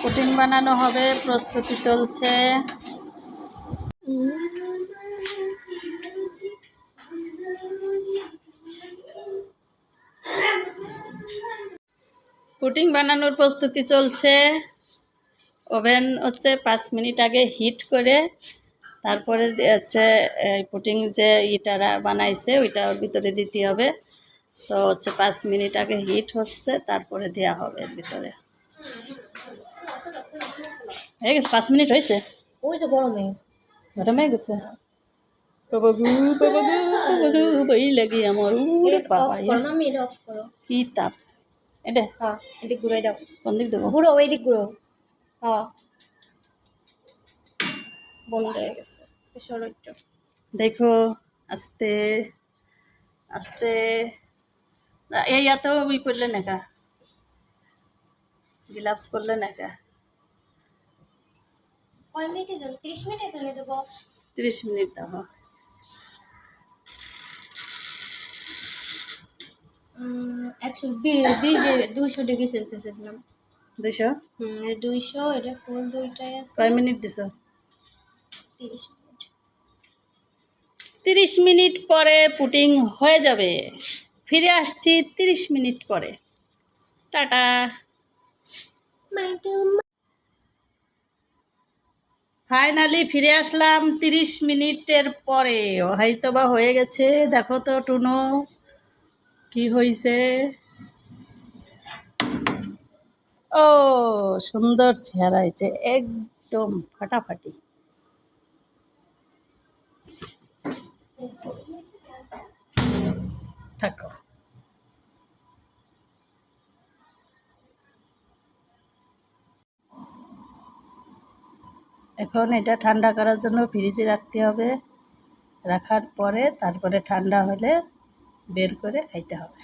Putting বানানো হবে, প্রস্তুতি চলছে। পুটিং বানানোর প্রস্তুতি চলছে। ওভেন হচ্ছে পাঁচ মিনিট আগে হিট করে, তারপরে হচ্ছে এই পুটিং যে ইটারা বানাইছে, ওইটা ওর ভিতরে দিতে হবে। তো হচ্ছে পাঁচ মিনিট আগে হিট হচ্ছে, তারপরে দেওয়া হবে ভিতরে। হয়ে গেছে পাঁচ মিনিট হয়েছে? ওই যে গরম। হয়ে গেছে গরম হয়ে গেছে? বাবা গু বাবা গু বাবা গু বই লাগি আমার উরে বাবা অফ করো মাম্মি এটা অফ করো। কি তাপ? এটা? হ্যাঁ এদিক ঘুরাই দাও। কোন দিক দেবো? ঘুরো ওই দিক ঘুরো। হ্যাঁ। বন্ধ হয়ে গেছে। দেখো আস্তে আস্তে। এই এত ই করলে নাকা গ্লাভস করলে নাকা কয় মিনিটে জন্য তিরিশ মিনিটের জন্য দেবো তিরিশ মিনিট দাও একশো বিশ দুইশো ডিগ্রি সেলসিয়াসে দিলাম। দুশো হুম দুইশো এটা ফুল দুইটাই আছে। কয় মিনিট দিছ? তিরিশ মিনিট তিরিশ মিনিট পরে পুটিং হয়ে যাবে। ফিরে আসছি তিরিশ মিনিট পরে। টাটা। ফাইনালি ফিরে আসলাম তিরিশ মিনিটের পরে। হয়তো বা হয়ে গেছে। দেখো তো, টুনো, কি হয়েছে ও, সুন্দর চেহারা হয়েছে একদম ফাটাফাটি। থাকো। এখন এটা ঠান্ডা করার জন্য ফ্রিজে রাখতে হবে। রাখার পরে তারপরে ঠান্ডা হলে বের করে খাইতে হবে।